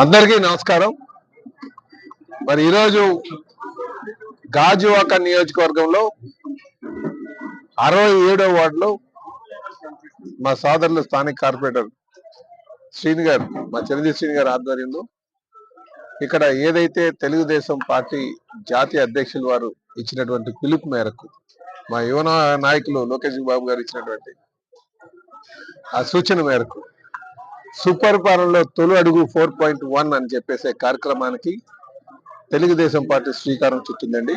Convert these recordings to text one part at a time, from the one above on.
అందరికీ నమస్కారం. మరి ఈరోజు గాజువాక నియోజకవర్గంలో అరవై ఏడవ వార్డులో మా సోదరులు స్థానిక కార్పొరేటర్ శ్రీని గారు మా చిరంజీవి శ్రీని గారు ఆధ్వర్యంలో ఇక్కడ ఏదైతే తెలుగుదేశం పార్టీ జాతీయ అధ్యక్షులు వారు ఇచ్చినటువంటి పిలుపు మేరకు మా యువ నాయకులు లోకేష్ బాబు గారు ఇచ్చినటువంటి ఆ సూచన మేరకు సూపర్ పాలనలో తొలి అడుగు ఫోర్ పాయింట్ వన్ అని చెప్పేసే కార్యక్రమానికి తెలుగుదేశం పార్టీ శ్రీకారం చుట్టిందండి.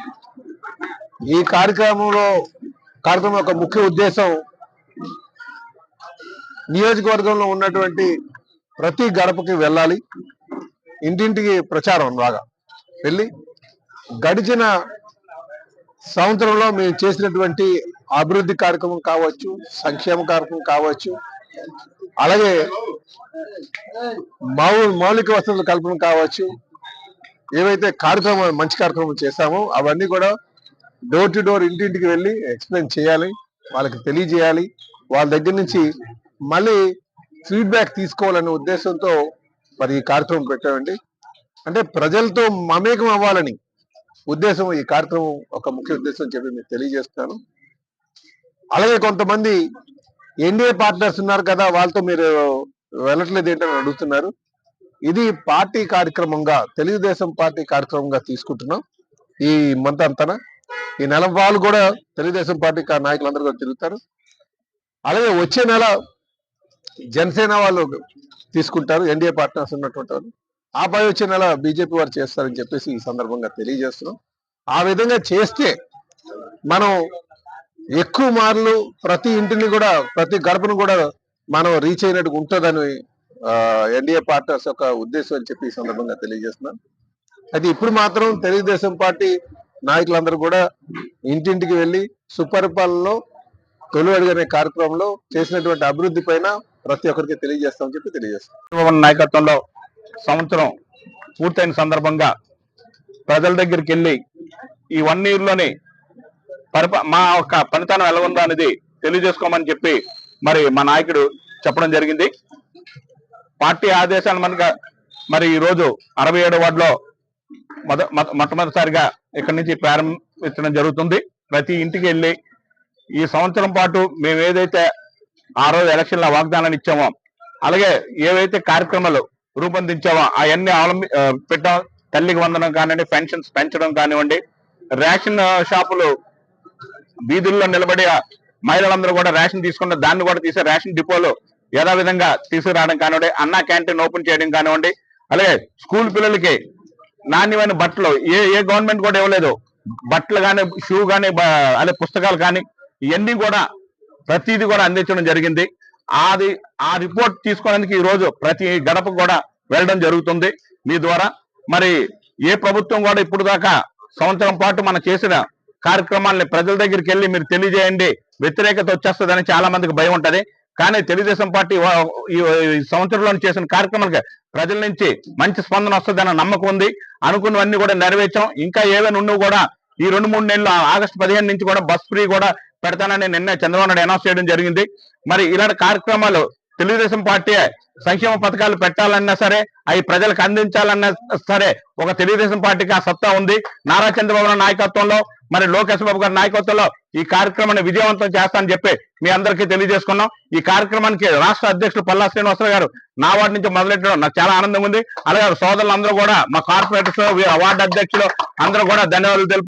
ఈ కార్యక్రమంలో కార్యక్రమం యొక్క ముఖ్య ఉద్దేశం నియోజకవర్గంలో ఉన్నటువంటి ప్రతి గడపకి వెళ్ళాలి ఇంటింటికి ప్రచారం బాగా వెళ్ళి గడిచిన సంవత్సరంలో మేము చేసినటువంటి అభివృద్ధి కార్యక్రమం కావచ్చు సంక్షేమ కార్యక్రమం కావచ్చు అలాగే మామూలు మౌలిక వసతుల కల్పన కావచ్చు. ఏవైతే కార్యక్రమం మంచి కార్యక్రమం చేశామో అవన్నీ కూడా డోర్ టు డోర్ ఇంటింటికి వెళ్ళి ఎక్స్ప్లెయిన్ చేయాలి. వాళ్ళకి తెలియజేయాలి. వాళ్ళ దగ్గర నుంచి మళ్ళీ ఫీడ్బ్యాక్ తీసుకోవాలనే ఉద్దేశంతో మరి ఈ కార్యక్రమం పెట్టామండి. అంటే ప్రజలతో మమేకం అవ్వాలని ఉద్దేశం ఈ కార్యక్రమం ఒక ముఖ్య ఉద్దేశం చెప్పి మీకు తెలియజేస్తున్నాను. అలాగే కొంతమంది ఎన్డీఏ పార్ట్నర్స్ ఉన్నారు కదా వాళ్ళతో మీరు వెళ్ళట్లేదు ఏంటని అడుగుతున్నారు. ఇది పార్టీ కార్యక్రమంగా తెలుగుదేశం పార్టీ కార్యక్రమంగా తీసుకుంటున్నాం. ఈ మంత్ అంతనా ఈ నెల వాళ్ళు కూడా తెలుగుదేశం పార్టీ నాయకులందరూ కూడా తిరుగుతారు. అలాగే వచ్చే నెల జనసేన వాళ్ళు తీసుకుంటారు ఎన్డీఏ పార్ట్నర్స్ ఉన్నటువంటి వాళ్ళు. ఆ పై వచ్చే నెల బీజేపీ వారు చేస్తారని చెప్పేసి ఈ సందర్భంగా తెలియజేస్తున్నాం. ఆ విధంగా చేస్తే మనం ఎక్కువ మార్లు ప్రతి ఇంటిని కూడా ప్రతి గడపను కూడా మనం రీచ్ అయినట్టు ఉంటుందని ఎన్డీఏ పార్టర్స్ యొక్క ఉద్దేశం అని చెప్పి ఈ సందర్భంగా తెలియజేస్తున్నాను అయితే ఇప్పుడు మాత్రం తెలుగుదేశం పార్టీ నాయకులందరూ కూడా ఇంటింటికి వెళ్ళి సుపరిపాలనలో తొలి అనే కార్యక్రమంలో చేసినటువంటి అభివృద్ధి పైన ప్రతి ఒక్కరికి తెలియజేస్తామని చెప్పి తెలియజేస్తాం చంద్రబాబు నాయకత్వంలో సంవత్సరం పూర్తయిన సందర్భంగా ప్రజల దగ్గరికి వెళ్ళి ఈ వన్ ఇయర్లోనే పరిప మా యొక్క పనితనం ఎలా ఉందో అనేది తెలియజేసుకోమని చెప్పి మరి మా నాయకుడు చెప్పడం జరిగింది. పార్టీ ఆదేశాల మనక మరి ఈ రోజు అరవై ఏడో వార్డులో మొద మొట్టమొదటిసారిగా ఇక్కడి నుంచి ప్రారంభించడం జరుగుతుంది. ప్రతి ఇంటికి వెళ్ళి ఈ సంవత్సరం పాటు మేము ఏదైతే ఆ రోజు ఎలక్షన్ల వాగ్దానాన్ని ఇచ్చామో అలాగే ఏవైతే కార్యక్రమాలు రూపొందించామో అవన్నీ అవలంబి పెట్టడం తల్లికి వందడం కానివ్వండి పెన్షన్స్ పెంచడం కానివ్వండి రేషన్ షాపులు వీధుల్లో నిలబడి మహిళలందరూ కూడా రేషన్ తీసుకున్న దాన్ని కూడా తీసే రేషన్ డిపోలో యథావిధంగా తీసుకురావడం కానివ్వండి అన్నా క్యాంటీన్ ఓపెన్ చేయడం కానివ్వండి అలాగే స్కూల్ పిల్లలకి నాణ్యమైన బట్టలు ఏ ఏ గవర్నమెంట్ కూడా ఇవ్వలేదు. బట్టలు కానీ షూ కానీ అదే పుస్తకాలు కానీ ఇవన్నీ కూడా ప్రతిదీ కూడా అందించడం జరిగింది. అది ఆ రిపోర్ట్ తీసుకోవడానికి ఈ రోజు ప్రతి గడప కూడా వెళ్ళడం జరుగుతుంది. మీ ద్వారా మరి ఏ ప్రభుత్వం కూడా ఇప్పుడు దాకా సంవత్సరం పాటు మనం చేసిన కార్యక్రమాలని ప్రజల దగ్గరికి వెళ్ళి మీరు తెలియజేయండి. వ్యతిరేకత వచ్చేస్తుందని చాలా మందికి భయం ఉంటది. కానీ తెలుగుదేశం పార్టీ ఈ ఈ సంవత్సరంలో చేసిన కార్యక్రమాలకి ప్రజల నుంచి మంచి స్పందన వస్తుందన్న నమ్మకం ఉంది. అనుకున్నవన్నీ కూడా నెరవేర్చాం. ఇంకా ఏవైనా ఉన్నవి కూడా ఈ రెండు మూడు నెలలు ఆగస్టు పదిహేను నుంచి కూడా బస్ ఫ్రీ కూడా పెడతానని నిన్న చంద్రబాబు నాయుడు అనౌన్స్ చేయడం జరిగింది. మరి ఇలాంటి కార్యక్రమాలు తెలుగుదేశం పార్టీ సంక్షేమ పథకాలు పెట్టాలన్నా సరే అవి ప్రజలకు అందించాలన్నా సరే ఒక తెలుగుదేశం పార్టీకి ఆ సత్తా ఉంది. నారా చంద్రబాబు నాయకత్వంలో మరి లోకేష్ బాబు గారి నాయకత్వంలో ఈ కార్యక్రమాన్ని విజయవంతం చేస్తానని చెప్పి మీ అందరికీ తెలియజేసుకున్నాం. ఈ కార్యక్రమానికి రాష్ట్ర అధ్యక్షులు పల్లా శ్రీనివాసరావు గారు నా వార్డు నుంచి మొదలెట్టడం నాకు చాలా ఆనందంగా ఉంది. అలాగే సోదరులు అందరూ కూడా మా కార్పొరేటర్స్ వార్డు అధ్యక్షులు అందరూ కూడా ధన్యవాదాలు తెలుపు